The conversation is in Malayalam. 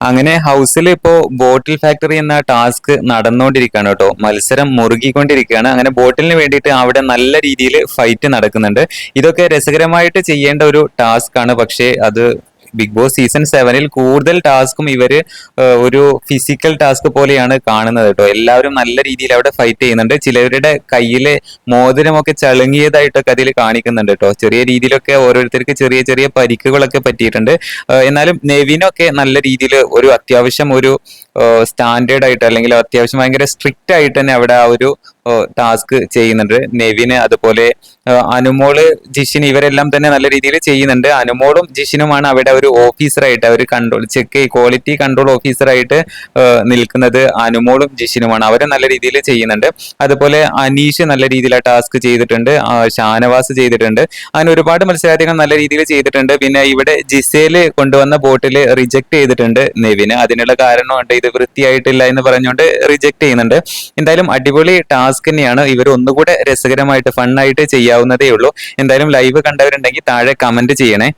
അങ്ങനെ ഹൗസിൽ ഇപ്പോ ബോട്ടിൽ ഫാക്ടറി എന്ന ടാസ്ക് നടന്നുകൊണ്ടിരിക്കുകയാണ് കേട്ടോ. മത്സരം മുറുകിക്കൊണ്ടിരിക്കുകയാണ്. അങ്ങനെ ബോട്ടിലിന് വേണ്ടിയിട്ട് അവിടെ നല്ല രീതിയിൽ ഫൈറ്റ് നടക്കുന്നുണ്ട്. ഇതൊക്കെ രസകരമായിട്ട് ചെയ്യേണ്ട ഒരു ടാസ്ക് ആണ്. പക്ഷേ അത് ബിഗ് ബോസ് സീസൺ സെവനിൽ കൂടുതൽ ടാസ്കും ഇവർ ഒരു ഫിസിക്കൽ ടാസ്ക് പോലെയാണ് കാണുന്നത് കേട്ടോ. എല്ലാവരും നല്ല രീതിയിൽ അവിടെ ഫൈറ്റ് ചെയ്യുന്നുണ്ട്. ചിലവരുടെ കയ്യിൽ മോതിരമൊക്കെ ചളുങ്ങിയതായിട്ടൊക്കെ അതിൽ കാണിക്കുന്നുണ്ട് കേട്ടോ. ചെറിയ രീതിയിലൊക്കെ ഓരോരുത്തർക്ക് ചെറിയ ചെറിയ പരിക്കുകളൊക്കെ പറ്റിയിട്ടുണ്ട്. എന്നാലും നെവിനൊക്കെ നല്ല രീതിയിൽ ഒരു അത്യാവശ്യം ഒരു സ്റ്റാൻഡേർഡ് ആയിട്ട് അല്ലെങ്കിൽ അത്യാവശ്യം ഭയങ്കര സ്ട്രിക്റ്റ് ആയിട്ട് തന്നെ അവിടെ ആ ഒരു ടാസ്ക് ചെയ്യുന്നുണ്ട്. നെവിന് അതുപോലെ അനുമോൾ ജിഷിൻ ഇവരെല്ലാം തന്നെ നല്ല രീതിയിൽ ചെയ്യുന്നുണ്ട്. അനുമോളും ജിഷിനുമാണ് അവിടെ ഒരു ഓഫീസറായിട്ട് അവർ കൺട്രോൾ ചെക്ക് ക്വാളിറ്റി കൺട്രോൾ ഓഫീസറായിട്ട് നിൽക്കുന്നത് അനുമോളും ജിഷിനുമാണ്. അവരെ നല്ല രീതിയിൽ ചെയ്യുന്നുണ്ട്. അതുപോലെ അനീഷ് നല്ല രീതിയിൽ ടാസ്ക് ചെയ്തിട്ടുണ്ട്. ഷാനവാസ് ചെയ്തിട്ടുണ്ട്. അങ്ങനെ ഒരുപാട് മത്സരാർത്ഥികൾ നല്ല രീതിയിൽ ചെയ്തിട്ടുണ്ട്. പിന്നെ ഇവിടെ ജിസേൽ കൊണ്ടുവന്ന ബോട്ടിൽ റിജക്ട് ചെയ്തിട്ടുണ്ട് നെവിന്. അതിനുള്ള കാരണമുണ്ട് ഇത് വൃത്തിയായിട്ടില്ല എന്ന് പറഞ്ഞുകൊണ്ട് റിജക്ട് ചെയ്യുന്നുണ്ട്. എന്തായാലും അടിപൊളി ടാസ്ക് തന്നെയാണ്. ഇവർ ഒന്നുകൂടെ രസകരമായിട്ട് ഫണ്ണായിട്ട് ചെയ്യാവുന്നതേ ഉള്ളൂ എന്തായാലും ലൈവ് കണ്ടവരുണ്ടെങ്കിൽ താഴെ കമന്റ് ചെയ്യണേ.